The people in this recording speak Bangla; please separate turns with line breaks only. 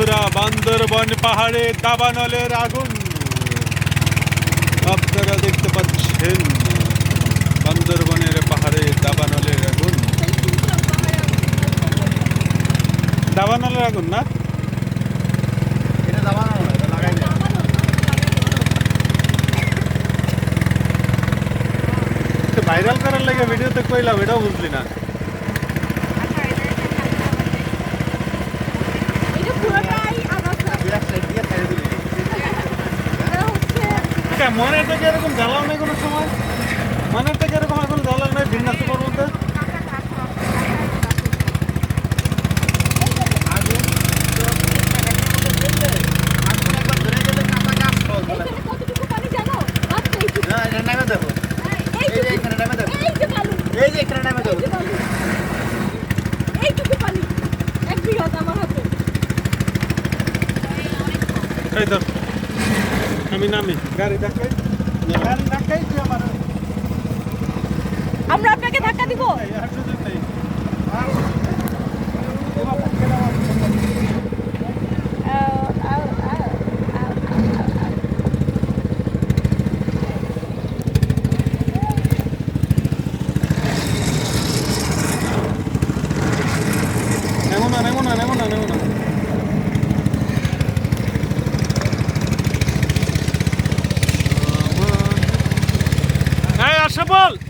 বন্ধুরা বান্দরবন পাহাড়ে দাবানলের আগুন। আপনারা দেখতে পাচ্ছেন বান্দরবনের পাহাড়ে দাবানলের আগুন। দাবানলের আগুন না? ভাইরাল করার লাগে ভিডিওতে কইলাম, এটাও বুঝলি না। মনের থেকে এরকম জ্বালাও নাই কোনো সময়? মনের থেকে এরকম এখন জ্বালাও নাই ভিন্নাসের মধ্যে
কাঁচা কাঠ
আগুন তো আগুন একবার ধরে গেলে কাঁচা গাছ সহজ বলে
এখানে কতটুকু পানি জানো মাত্র এইটুকু
না এটা নামে দেবো। এই যে এখানে নামে দেবো।
এইটুকু পানি এক বিঘাত আমার হাতে।
এই ধর আমি নামি। গাড়ি ধাক্কাই গাড়ি ধাক্কাই তুই আমার
আমরা আপনাকে ধাক্কা দিব।
আর সুযোগ নেই। আর সফল।